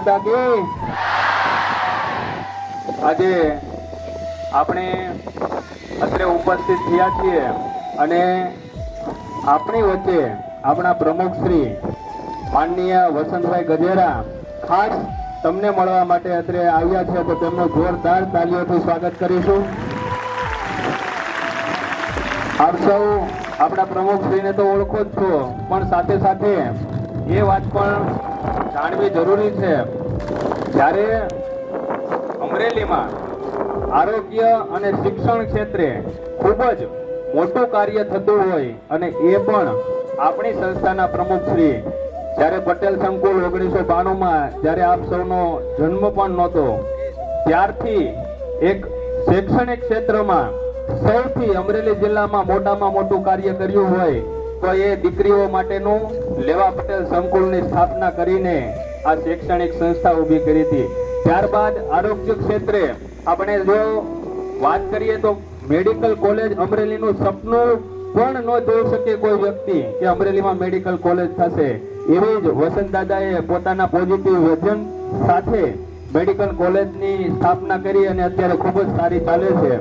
માતા કી આજે આપણે અત્રે ઉપસ્થિત થયા છીએ અને આપણી વચ્ચે આપણા પ્રમુખ શ્રી માનનીય વસંતભાઈ ગજેરા ખાસ તમને મળવા માટે અત્રે આવ્યા છે તો તેમનું જોરદાર તાલીઓથી સ્વાગત કરીશું. આપ સૌ આપણા પ્રમુખ શ્રીને તો ઓળખો જ છો, પણ સાથે સાથે એ વાત પણ જાણવી જરૂરી છે. જ્યારે અમરેલીમાં આરોગ્ય અને શિક્ષણ ક્ષેત્રે ખૂબ જ મોટું કાર્ય થતું હોય અને એ પણ આપણી સંસ્થાના પ્રમુખ શ્રી, જ્યારે પટેલ સંકુલ ઓગણીસો બાણુંમાં જ્યારે આપ સૌનો જન્મ પણ નહોતો, ત્યારથી એક શૈક્ષણિક ક્ષેત્રમાં સૌથી અમરેલી જિલ્લામાં મોટામાં મોટું કાર્ય કર્યું હોય તો એ દીકરીઓ માટેનું લેવા પટેલ સંકુલની સ્થાપના કરીને આ શૈક્ષણિક સંસ્થા ઊભી કરી હતી. ત્યારબાદ આરોગ્ય ક્ષેત્રે આપણે જો વાત કરીએ તો મેડિકલ કોલેજ અમરેલીનું સપનું પણ ન જોઈ શકે કોઈ વ્યક્તિ કે અમરેલીમાં મેડિકલ કોલેજ થશે. એવી જ વસંત દાદાએ પોતાના પોઝિટિવ વજન સાથે મેડિકલ કોલેજની સ્થાપના કરી અને અત્યારે ખૂબ જ સારી ચાલે છે.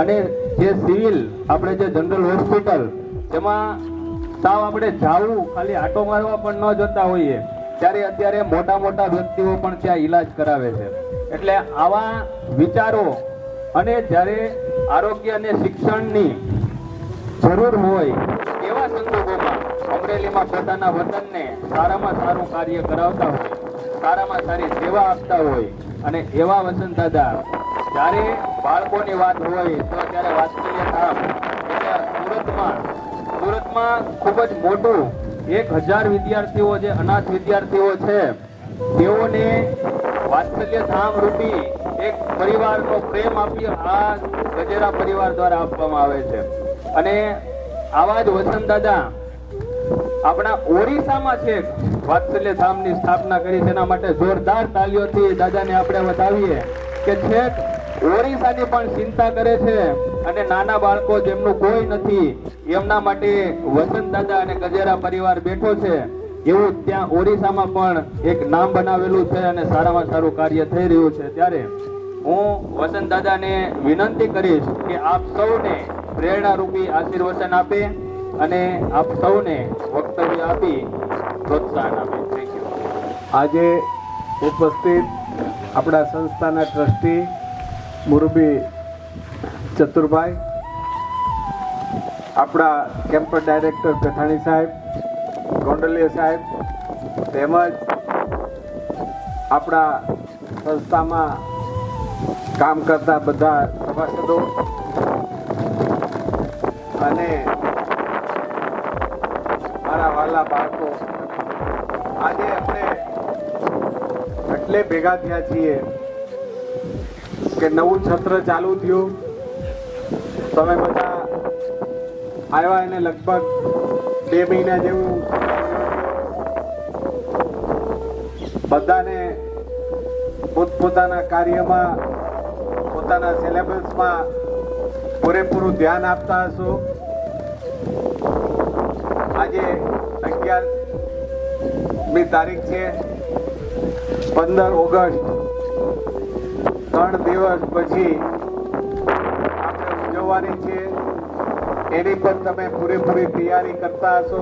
અને જે સિવિલ, આપણે જે જનરલ હોસ્પિટલ, જેમાં સાવ આપણે જાવું, ખાલી આટો મારવા પણ ન જતા હોઈએ. ત્યારે અત્યારે મોટા મોટા વ્યક્તિઓ પણ ત્યાં ઈલાજ કરાવે છે. એટલે આવા વિચારો અને જ્યારે આરોગ્ય અને શિક્ષણની જરૂર હોય, એવા સંજોગોમાં અમરેલીમાં પોતાના વતનને સારામાં સારું કાર્ય કરાવતા હોય, સારામાં સારી સેવા આપતા હોય, અને એવા વસંત દાદા, જ્યારે બાળકોની વાત હોય, તો ત્યારે વાત્સલ્ય કરીએ એટલે સુરતમાં સુરતમાં ખૂબ જ મોટું એક હજાર વિદ્યાર્થીઓ જે અનાથ વિદ્યાર્થીઓ છે, તેઓને વાત્સલ્ય ધામ રૂપી એક પરિવારનો પ્રેમ આપી આ ગજેરા પરિવાર દ્વારા આપવામાં આવે છે. અને આવા જ વસંત દાદા આપણા ઓરિસ્સામાં છે વાત્સલ્ય ધામની સ્થાપના કરી તેના માટે જોરદાર તાલીઓથી દાદાને આપણે વધાવીએ કે છેક ઓરિસ્સાની પણ ચિંતા કરે છે અને નાના બાળકો જેમનું કોઈ નથી, એમના માટે વસંત દાદા અને ગજેરા પરિવાર બેઠો છે. એવું ત્યાં ઓરિસ્સામાં પણ એક નામ બનાવેલું છે અને સારામાં સારું કાર્ય થઈ રહ્યું છે. ત્યારે હું વસંત દાદાને વિનંતી કરીશ કે આપ સૌને પ્રેરણારૂપી આશીર્વચન આપે અને આપ સૌને વક્તવ્ય આપી પ્રોત્સાહન આપે. થેન્ક યુ આજે ઉપસ્થિત આપણા સંસ્થાના ટ્રસ્ટી મુરબી ચતુરભાઈ, આપણા કેમ્પર ડાયરેક્ટર કથાણી સાહેબ, ગોંડલિયા સાહેબ, તેમજ આપણા સંસ્થામાં કામ કરતા બધા સભાસદો અને મારા વાલા બાળકો. આજે આપણે એટલે ભેગા થયા છીએ કે નવું છત્ર ચાલુ થયું. તમે બધા આવ્યા એને લગભગ બે મહિના જેવું. બધાને પોતપોતાના કાર્યમાં, પોતાના સિલેબસમાં પૂરેપૂરું ધ્યાન આપતા હશો. આજે અગિયારમી તારીખ છે, પંદર ઓગસ્ટ. ત્રણ દિવસ પછી આપણે ઉજવવાની છે, એની પણ તમે પૂરેપૂરી તૈયારી કરતા હશો.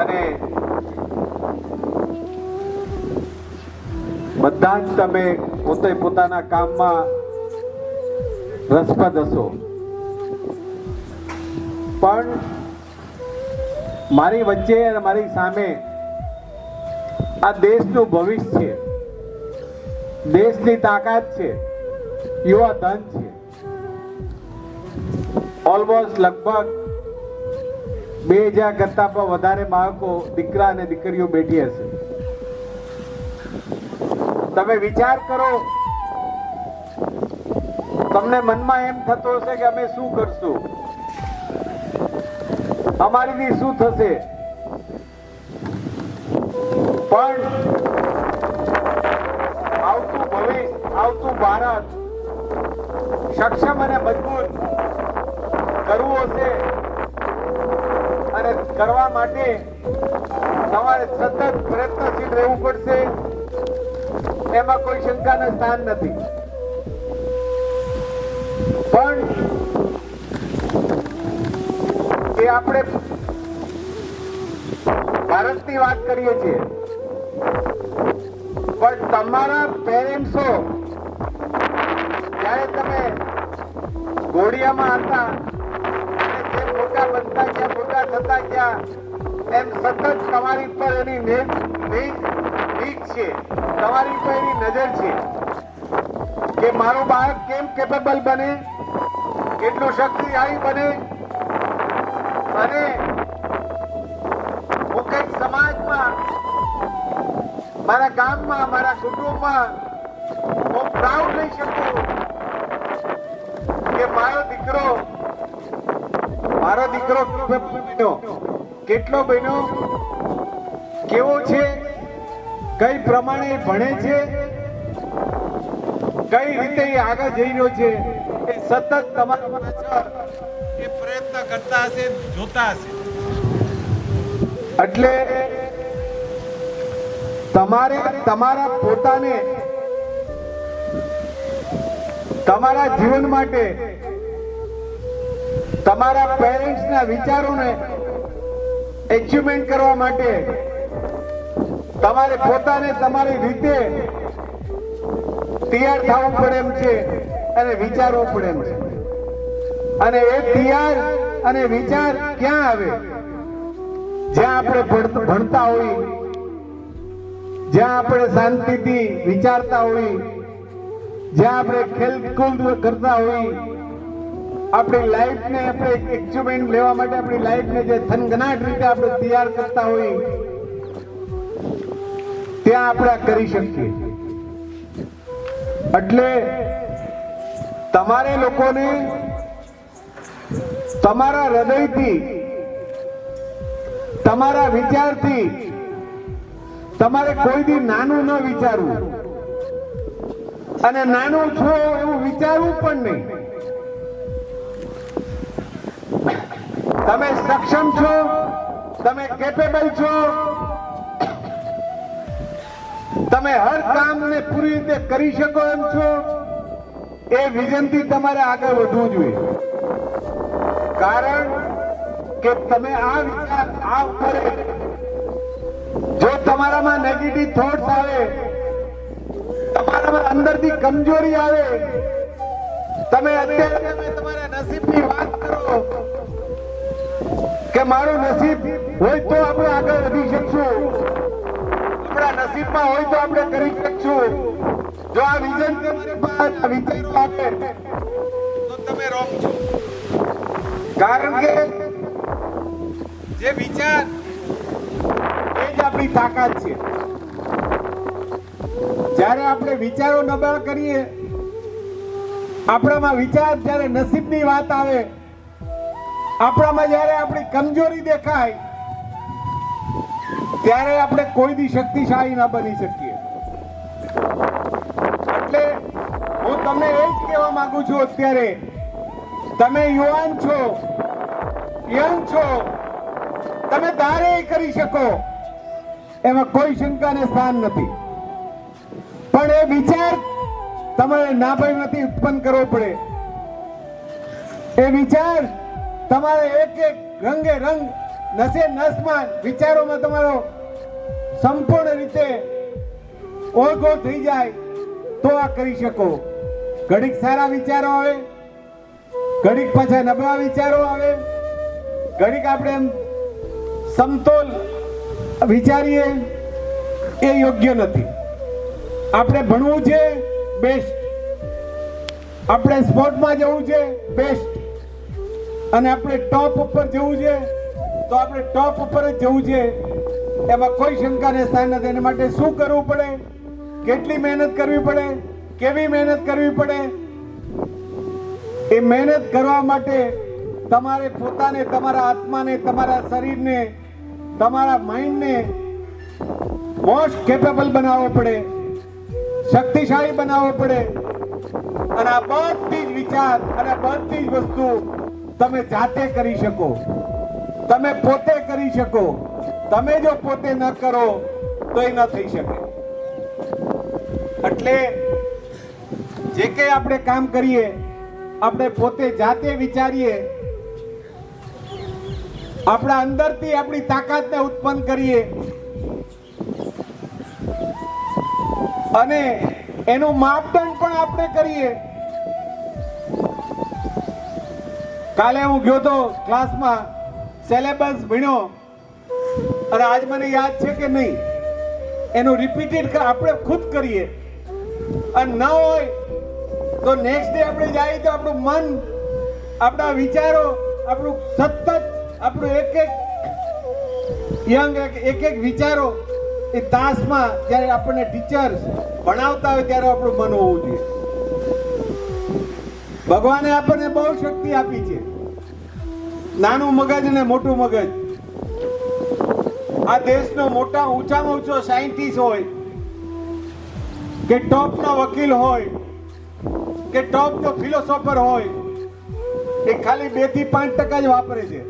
અને બધા જ તમે પોતે પોતાના કામમાં રસપ્રદ હશો. પણ મારી વચ્ચે અને મારી સામે આ દેશનું ભવિષ્ય છે. દેશની તાકાત છે, યુવા ધન છે. ઓલમોસ્ટ લગભગ બે હજાર કરતા પણ વધારે બાળકો દીકરા અને દીકરીઓ બેઠી હશે. તમે વિચાર કરો, તમને મનમાં એમ થતો હશે કે અમે શું કરશું? અમારીથી શું થશે? પણ આવતું ભવિષ્ય આવતું ભારત. સક્ષમ અને મજબૂત કરવું હશે. અને કરવા માટે તમારે સતત પ્રયત્નશીલ રહેવું પડશે. એમાં કોઈ શંકાનું સ્થાન નથી. પણ એ આપણે ભારતની વાત કરીએ છીએ. પણ તમારા પેરેન્ટ્સો જ્યારે તમે ઘોડિયામાં હતા, અને મોટા બનતા ગયા મોટા થતા ગયા, એમ સતત તમારી પર એની નીક છે. તમારી પર એની નજર છે કે મારું બાળક કેમ કેપેબલ બને, કેટલું શક્તિશાળી બને, અને મારા ગામમાં, મારા કુટુંબમાં હું પ્રાઉડ લઈ શકું કે મારો દીકરો મારો દીકરો કેટલો બન્યો? કેવો છે? કઈ પ્રમાણે ભણે છે? કઈ રીતે આગળ જઈ રહ્યો છે? એ સતત તમારા પાછળ એ પ્રયત્ન કરતા હશે, જોતા હશે. એટલે તમારે તમારા પોતાને તમારા જીવન માટે તમારા પેરેન્ટ્સના વિચારોને એચિવમેન્ટ કરવા માટે તમારે પોતાને તમારી રીતે તૈયાર થવું પડે એમ છે અને વિચારવું પડે એમ છે. અને એ તૈયાર અને વિચાર ક્યાં આવે? જ્યાં આપણે ભણ- ભણતા હોઈએ જ્યાં આપણે શાંતિથી વિચારતા હોઈએ જ્યાં આપણે ખેલકૂદ કરતા હોઈએ આપણી લાઈફને આપણે એક્ચ્યુમેન્ટ લેવા માટે આપણી લાઈફને જે થનગનાટ રીતે આપણે તૈયાર કરતા હોઈએ ત્યાં આપણે કરી શકીએ. એટલે તમારે લોકોને તમારા હૃદયથી, તમારા વિચારથી તમારે કોઈ દી નાનું ન વિચારવું. અને નાનું છો એવું વિચારવું પણ નહીં. તમે સક્ષમ છો, તમે કેપેબલ છો. તમે હર કામને પૂરી રીતે કરી શકો એમ છો. એ વિઝનથી તમારે આગળ વધવું જોઈએ. કારણ કે તમે આ વિચાર આ ઉપર જો તમારામાં નેગેટિવ થોટ્સ આવે, તમારામાં અંદરથી કમજોરી આવે, તમે અત્યારે તમે તમારા નસીબની વાત કરો કે મારું નસીબ હોય તો આપણે આગળ વધી શકશું. આપણા નસીબમાં હોય તો આપણે કરી શકશું. જો આ વિઝન તમારી પાસે વિચારો આપે, તો તમે રોક છો. કારણ કે જે વિચાર આપણી તાકાત છે. જ્યારે આપણે વિચારો નબળા કરીએ, આપણામાં વિચાર જ્યારે નસીબની વાત આવે, આપણામાં જ્યારે આપણી કમજોરી દેખાય, ત્યારે આપણે કોઈ દી શક્તિશાળી ના બની શકીએ. એટલે હું તમને એ જ કહેવા માંગુ છું અત્યારે, તમે યુવાન છો, યંગ છો, તમે તારે કરી શકો. એમાં કોઈ શંકાને સ્થાન નથી. પણ એ વિચાર તમારે નાભાઈમાંથી ઉત્પન્ન કરવો પડે. એ વિચાર તમારે એક એક રંગે રંગ, નસે નસમાં વિચારોમાં તમારો સંપૂર્ણ રીતે ઓળખો થઈ જાય તો આ કરી શકો. ઘડીક સારા વિચારો આવે, ઘડીક પાછા નબળા વિચારો આવે, ઘડીક આપણે એમ સમતોલ વિચારીએ, એ યોગ્ય નથી. આપણે ભણવું છે બેસ્ટ આપણે સ્પોર્ટમાં જવું છે બેસ્ટ અને આપણે ટોપ ઉપર જવું છે, તો આપણે ટોપ ઉપર જ જવું છે. એમાં કોઈ શંકાને સ્થાન નથી. એના માટે શું કરવું પડે? કેટલી મહેનત કરવી પડે? કેવી મહેનત કરવી પડે? એ મહેનત કરવા માટે તમારે પોતાને, તમારા આત્માને, તમારા શરીરને તમારા માઇન્ડને મોસ્ટ કેપેબલ બનાવવો પડે, શક્તિશાળી બનાવવો પડે. અને આ બધી જ વિચાર અને બધી જ વસ્તુ તમે જાતે કરી શકો. તમે પોતે કરી શકો. તમે જો પોતે ન કરો તો એ ન થઈ શકે. એટલે જે કંઈ આપણે કામ કરીએ, આપણે પોતે જાતે વિચારીએ આપણા અંદરથી આપણી તાકાતને ઉત્પન્ન કરીએ. અને એનું માપદંડ પણ આપણે કરીએ. કાલે હું ગયો તો ક્લાસમાં સિલેબસ ભણ્યો. અને આજ મને યાદ છે કે નહીં? એનું રિપીટેડ આપણે ખુદ કરીએ. અને ન હોય તો નેક્સ્ટ ડે આપણે જઈએ તો આપણું મન, આપણા વિચારો, આપણું સતત આપણું એક એક યંગ, એક એક વિચારો એ તાસમાં જ્યારે આપણને ટીચર્સ ભણાવતા હોય ત્યારે આપણું મન હોવું જોઈએ. ભગવાને આપણને બહુ શક્તિ આપી છે. નાનું મગજ અને મોટું મગજ. આ દેશનો મોટા ઊંચામાં ઊંચો સાયન્ટિસ્ટ હોય કે ટોપનો વકીલ હોય કે ટોપનો ફિલોસોફર હોય, એ ખાલી બેથી પાંચ ટકા જ વાપરે છે.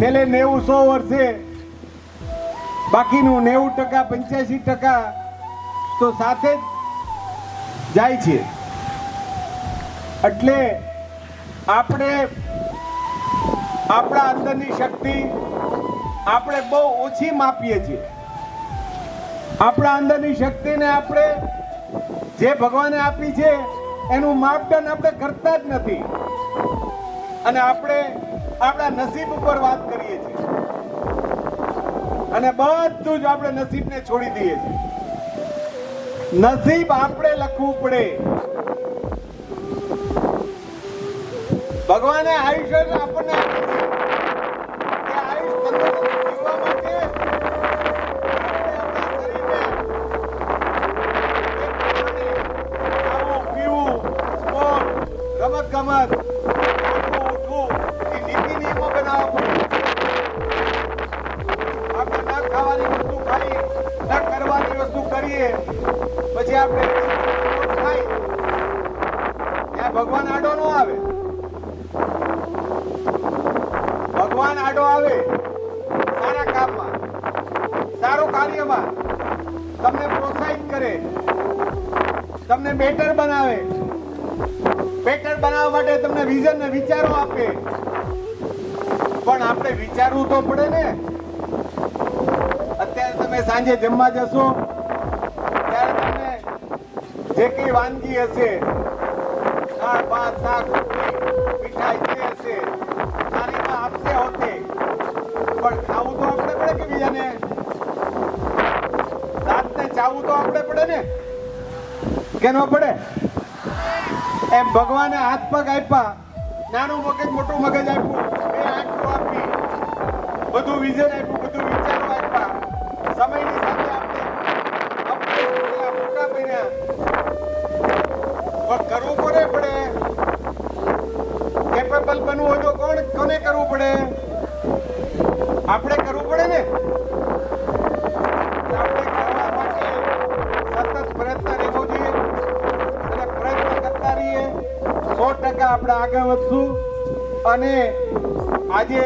છેલ્લે નેવું સો વર્ષે બાકીનું નેવું ટકા, પંચ્યાસી ટકા તો સાથે જ જાય છે. એટલે આપણે આપણા અંદરની શક્તિ આપણે બહુ ઓછી માપીએ છીએ. આપણા અંદરની શક્તિને આપણે જે ભગવાને આપી છે, એનું માપદંડ આપણે કરતા જ નથી. અને આપણે આપણા નસીબ ઉપર વાત કરીએ છીએ. અને બધું જ આપણે નસીબને છોડી દઈએ છીએ. નસીબ આપણે લખવું પડે. ભગવાને આયુષ્ય આપણને રમત છે. ખાવાની ન કરવાની વસ્તુ કરીએ. પછી આપણે ખાઈ ત્યાં ભગવાન આડો ન આવે. ભગવાન આડો આવે સારા કામમાં, સારું કાર્યમાં, તમને પ્રોત્સાહિત કરે. તમને બેટર બનાવે. બેટર બનાવવા માટે તમને વિઝન ને વિચારો આપે. પણ આપણે વિચારવું તો પડે ને. તમે સાંજે જમવા જશો. ત્યારે તમે જે કઈ વાનગી હશે દાળ ભાત, શાક મીઠાઈ જે હશે થાળીમાં આપશે હોતે. પણ ખાવું તો આપણે પડે કે બીજાને? દાંતને ચાવવું તો આપણે પડે ને? કે ન પડે? એમ ભગવાને હાથ પગ આપ્યા. નાનું મગજ, મોટું મગજ આપ્યું. બે આંખો આપી. બધું વિઝન આપ્યું બધું વિચારો આપ્યા સમયની સાથે આપણે આપણે પેલા મોટા બન્યા પણ કરવું કોને પડે. કેપેબલ બનવું હોય તો કોણ, કોને કરવું પડે? આપણે કરવું પડે ને? આપણે સતત પ્રયત્ન રહેવો જોઈએ પ્રયત્ન કરતા રહીએ. સો ટકા આપણે આગળ વધશું અને આજે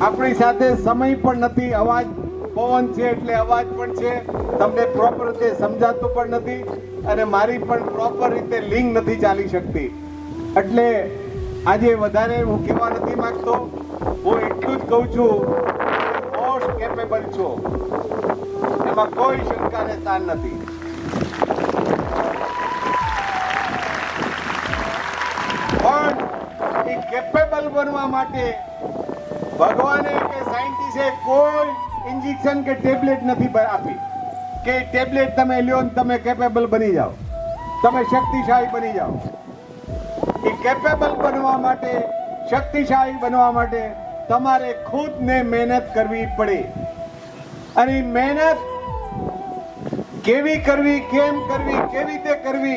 આપણી સાથે સમય પણ નથી, અવાજ પવન છે એટલે અવાજ પણ છે. તમને પ્રોપર રીતે સમજાતું પણ નથી. અને મારી પણ પ્રોપર રીતે લિંક નથી ચાલી શકતી. એટલે આજે વધારે હું કહેવા નથી માંગતો. હું એટલું જ કહું છું મોસ્ટ કેપેબલ છો. એમાં કોઈ શંકાને સ્થાન નથી. પણ એ કેપેબલ બનવા માટે ભગવાને કે સાયન્ટિસ્ટે કોઈ ઇન્જેક્શન કે ટેબ્લેટ નથી આપી. કે ટેબ્લેટ તમે લ્યો તમે કેપેબલ બની જાઓ. તમે શક્તિશાળી બની જાઓ. એ કેપેબલ બનવા માટે, શક્તિશાળી બનવા માટે તમારે ખુદને મહેનત કરવી પડે. અને મહેનત કેવી કરવી, કેમ કરવી, કેવી રીતે કરવી,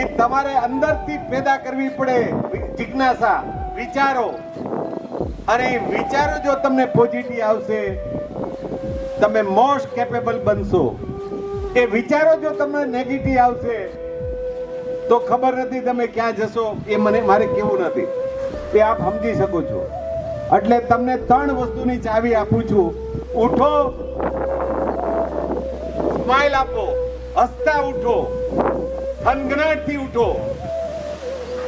એ તમારે અંદરથી પેદા કરવી પડે. જિજ્ઞાસા, વિચારો. અને વિચારો જો તમને પોઝિટિવ આવશે, તમે મોસ્ટ કેપેબલ બનશો. એ વિચારો જો તમને નેગેટિવ આવશે, તો ખબર નથી તમે ક્યાં જશો, એ મને, મારે કેવું નથી. તે આપ સમજી શકો છો. એટલે તમને ત્રણ વસ્તુની ચાવી આપું છું. ઉઠો. સ્માઈલ આપો. હસતા ઉઠો. થનગનાટથી ઉઠો.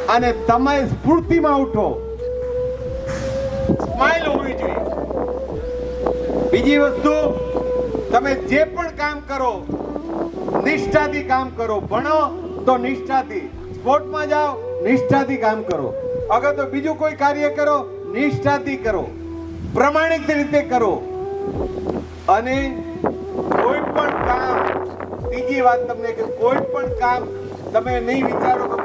અને તમે સ્ફૂર્તિમાં ઉઠો. સ્માઈલ હોવી જોઈએ. બીજી વસ્તુ, તમે જે પણ કામ કરો નિષ્ઠાથી કામ કરો. ભણો તો નિષ્ઠાથી. સ્પોર્ટમાં જાઓ, નિષ્ઠાથી કામ કરો. અગર તો બીજું કોઈ કાર્ય કરો, નિષ્ઠાથી કરો. પ્રમાણિક રીતે કરો. અને કોઈ પણ કામ, બીજી વાત તમને કે કોઈ પણ કામ તમે નહીં વિચારો તો.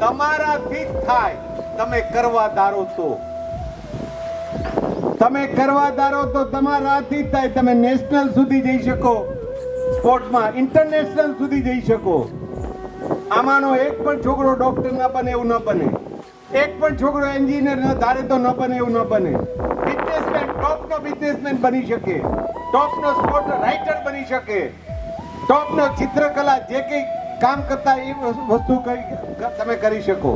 તમારાથી જ થાય. તમે કરવા ધારો તો. તમે કરવા ધારો તો તમારાથી થાય. તમે નેશનલ સુધી જઈ શકો. સ્પોર્ટ્સમાં ઇન્ટરનેશનલ સુધી જઈ શકો. આમાંનો એક પણ છોકરો ડોક્ટર ન બને એવું ન બને. એક પણ છોકરો એન્જિનિયર ન ધારે તો ન બને એવું ન બને. બિઝનેસમેન ટોપનો બિઝનેસમેન બની શકે. ટોપનો સ્પોર્ટ રાઇટર બની શકે. ટોપનો ચિત્રકલા જે કંઈ કામ કરતા એ વસ્તુ તમે કરી શકો.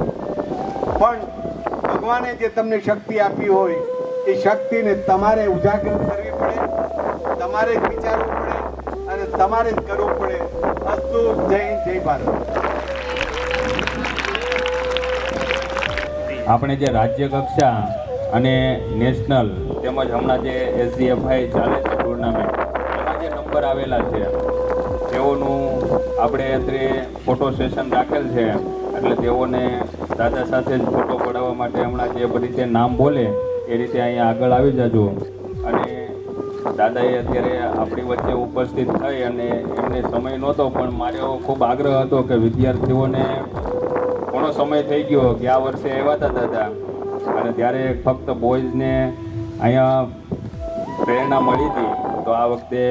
પણ ભગવાને જે તમને શક્તિ આપી હોય એ શક્તિને તમારે ઉજાગર કરવી પડે, તમારે જ વિચારવું પડે અને તમારે જ કરવું પડે. અસ્તુ, જય જય ભારત. આપણે જે રાજ્ય કક્ષા અને નેશનલ તેમજ હમણાં જે એસડીએફઆઈ ચાલે છે ટુર્નામેન્ટ, એમાં જે નંબર આવેલા છે, તેઓનું આપણે અત્રે ફોટો સેશન રાખેલ છે. એટલે તેઓને દાદા સાથે જ ફોટો પડાવવા માટે હમણાં જે બધી રીતે નામ બોલે એ રીતે અહીંયા આગળ આવી જજો. અને દાદાએ અત્યારે આપણી વચ્ચે ઉપસ્થિત થઈ અને એમને સમય નહોતો, પણ મારો ખૂબ આગ્રહ હતો કે વિદ્યાર્થીઓને ઘણો સમય થઈ ગયો કે આ વર્ષે આવ્યા હતા દાદા. અને ત્યારે ફક્ત બોયઝને અહીંયા પ્રેરણા મળી હતી. તો આ વખતે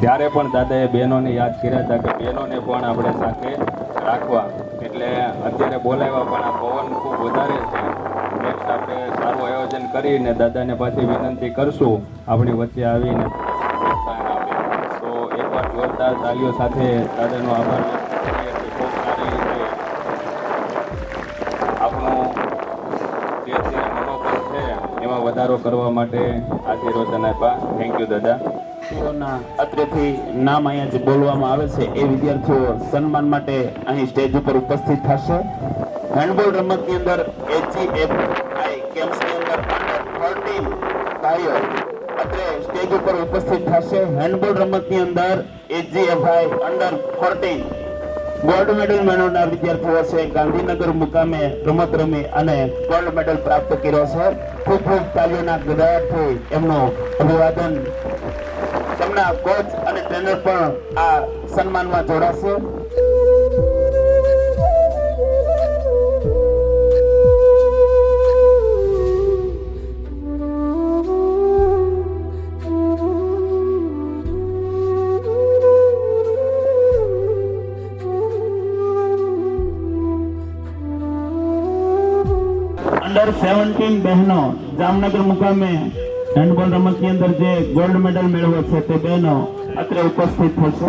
ત્યારે પણ દાદાએ બહેનોને યાદ કર્યા હતા કે બહેનોને પણ આપણે સાથે રાખવા. એટલે અત્યારે બોલાવ્યા પણ આ પવન ખૂબ વધારે છે. આપણે સારું આયોજન કરીને દાદાને પાછી વિનંતી કરશું. આપણી વચ્ચે આવીને તો એકવાર જોરદાર તાલીઓ સાથે દાદાનો આભાર આપણું છે એમાં વધારો કરવા માટે આશીર્વચન થેન્ક યુ દાદા. અત્રેથી નામ અહીંયા જે બોલવામાં આવે છે. એ વિદ્યાર્થીઓ સન્માન માટે અહીં સ્ટેજ ઉપર ઉપસ્થિત થશે. હેન્ડબોલ રમતની અંદર એચજીએફઆઈ કેમ્પ્સની અંદર અંડર 14 ભાઈઓ અત્રે સ્ટેજ ઉપર ઉપસ્થિત થશે. હેન્ડબોલ રમતની અંદર એચજીએફઆઈ અંડર 14 ગોલ્ડ મેડલ મેળવનાર વિદ્યાર્થીઓ છે, ગાંધીનગર મુકામે રમત રમી અને ગોલ્ડ મેડલ પ્રાપ્ત કર્યો છે. ખૂબ ખૂબ તાલીઓના ગદાથી એમનું અભિવાદન. તેમના કોચ અને ટ્રેનર પણ આ સન્માનમાં જોડાશે. જામનગર મુકામે હેન્ડબોલ રમતની અંદર જે ગોલ્ડ મેડલ મેળવ્યો છે તે બહેનો અત્રે ઉપસ્થિત થશે.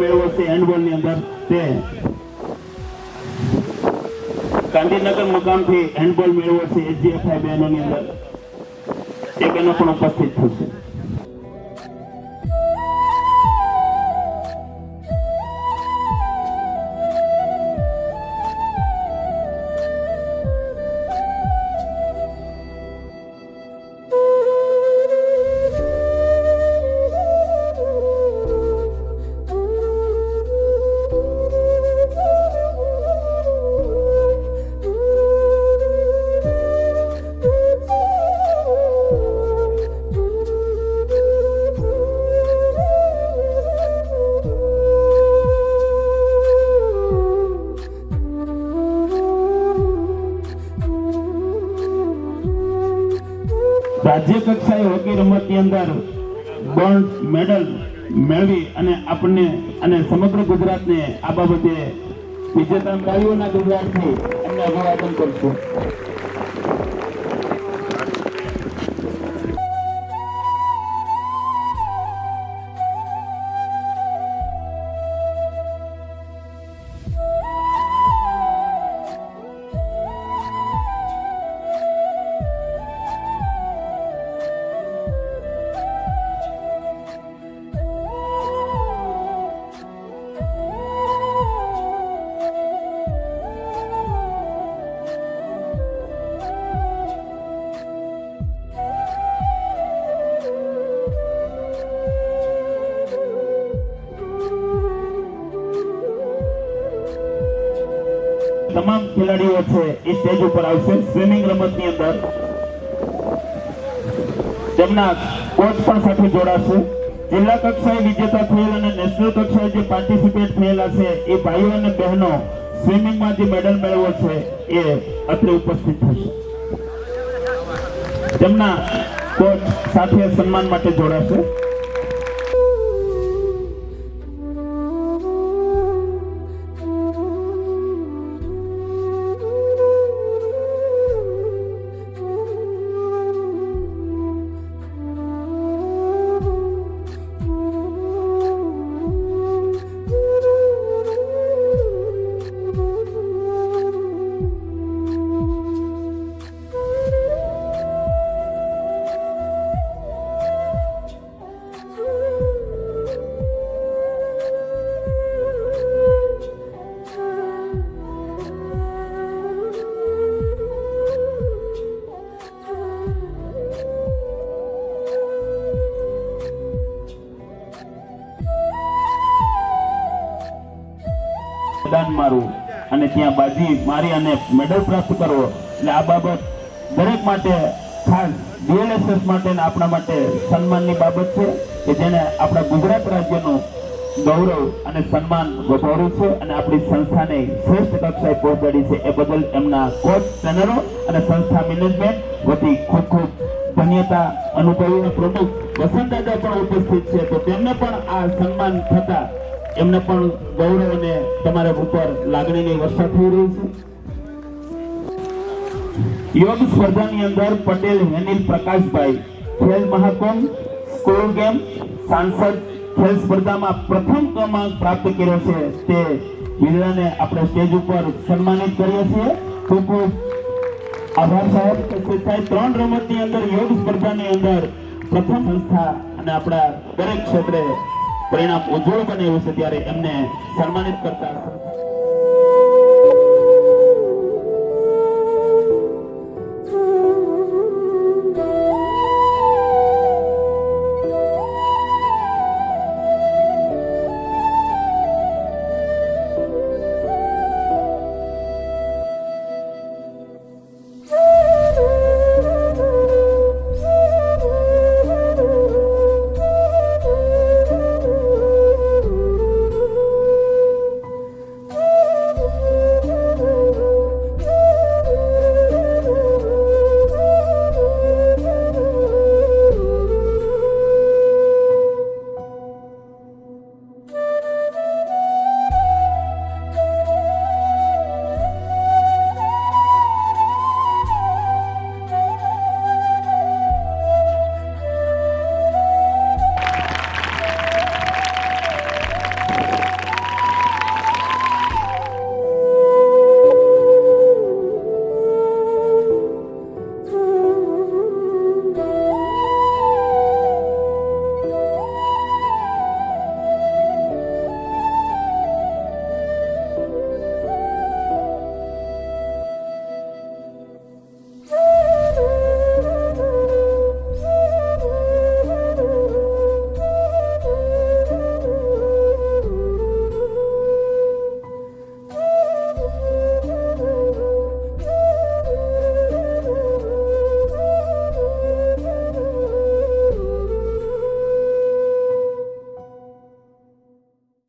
મેળવ્યો છે હેન્ડબોલની અંદર તે. ગાંધીનગર મુકામથી હેન્ડબોલ મેળવ્યો છે એચજીએફઆઈ બહેનોની અંદર. એ બહેનો પણ ઉપસ્થિત થશે. મેળવી અને આપણને અને સમગ્ર ગુજરાતને આ બાબતે વિજેતા મેળવીઓના ગુજરાતથી એમને અભિવાદન કરશું તમામ ખેલાડીઓ છે એ સ્ટેજ ઉપર આવશે. સ્વિમિંગ રમતની અંદર. તેમના કોચ પણ સાથે જોડાશે. જિલ્લા કક્ષાએ વિજેતા થયેલ અને નેશનલ કક્ષાએ જે પાર્ટિસિપેટ થયેલા છે, એ ભાઈઓ અને બહેનો સ્વિમિંગમાં જે મેડલ મેળવ્યો છે, એ અત્રે ઉપસ્થિત થશે. તેમના કોચ સાથે સન્માન માટે જોડાશે. ત્યાં મારી અને મેડલ પ્રાપ્ત કરવો. એટલે આ બાબત દરેક માટે ખાસ ડીએલએસએસ માટે આપણા માટે સન્માનની બાબત છે કે જેને આપણા ગુજરાત રાજ્યનું ગૌરવ અને સન્માન વધાર્યું છે અને આપણી સંસ્થાને શ્રેષ્ઠ કક્ષાએ પહોંચાડી છે. એ બદલ એમના કોચ ટ્રેનરો અને સંસ્થા મેનેજમેન્ટ વતી ખૂબ ખૂબ ધન્યતા અનુભવીને પ્રમુખ વસંત દાદા પણ ઉપસ્થિત છે. તો તેમને પણ આ સન્માન થતા એમને પણ ગૌરવ અને તમારા ઉપર લાગણીની વર્ષા થઈ રહી છે. યોગ સ્પર્ધાની અંદર પટેલ હેનિલ પ્રકાશભાઈ, ખેલ મહાકુંભ, સ્કૂલ ગેમ, સાંસદ ખેલ સ્પર્ધામાં પ્રથમ ક્રમાંક પ્રાપ્ત કર્યો છે. તે બિરલાને આપણે સ્ટેજ ઉપર સન્માનિત કરીએ છીએ. ખૂબ ખૂબ આભાર સાહેબ. ત્રણ રમતની અંદર યોગ સ્પર્ધાની અંદર પ્રથમ સંસ્થા અને આપણા દરેક ક્ષેત્રે પરિણામ ઉજ્જવળ બને એવું છે ત્યારે એમને સન્માનિત કરતા